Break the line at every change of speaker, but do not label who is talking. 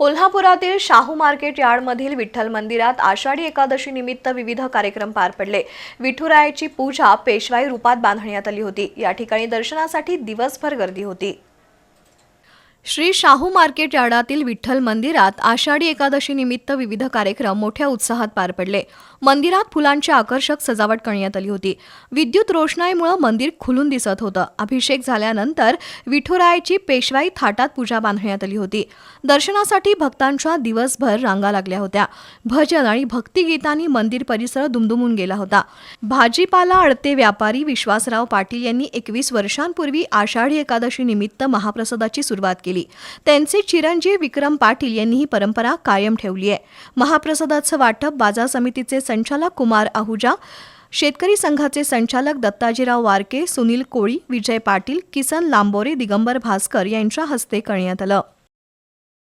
कोल्हापुरातील शाहू मार्केट यार्डमधील विठ्ठल मंदिरात आषाढी एकादशी निमित्त विविध कार्यक्रम पार पडले. विठुरायाची पूजा पेशवाई रूपात बांधण्यात आली होती. या ठिकाणी दर्शनासाठी दिवसभर गर्दी होती. श्री शाहू मार्केट यार्डातील विठ्ठल मंदिरात आषाढी एकादशी निमित्त विविध कार्यक्रम मोठ्या उत्साहात पार पडले. मंदिरात फुलांची आकर्षक सजावट करण्यात आली होती. विद्युत रोषणाईमुळे मंदिर खुलून दिसत होतं. अभिषेक झाल्यानंतर विठुरायाची पेशवाई थाटात पूजा बांधण्यात आली होती. दर्शनासाठी भक्तांच्या दिवसभर रांगा लागल्या होत्या. भजन आणि भक्तिगीतांनी मंदिर परिसर दुमदुमून गेला होता. भाजीपाला अडते व्यापारी विश्वासराव पाटील यांनी एकवीस वर्षांपूर्वी आषाढी एकादशी निमित्त महाप्रसादाची सुरुवात केली. त्यांचे चिरंजीव विक्रम पाटील यांनी ही परंपरा कायम ठेवली आहे. महाप्रसादाचं वाटप बाजार समितीचे संचालक कुमार आहुजा शेतकरी संघाचे संचालक दत्ताजीराव वारके सुनील कोळी विजय पाटील किसन लांबोरे दिगंबर भास्कर यांच्या हस्ते करण्यात आलं.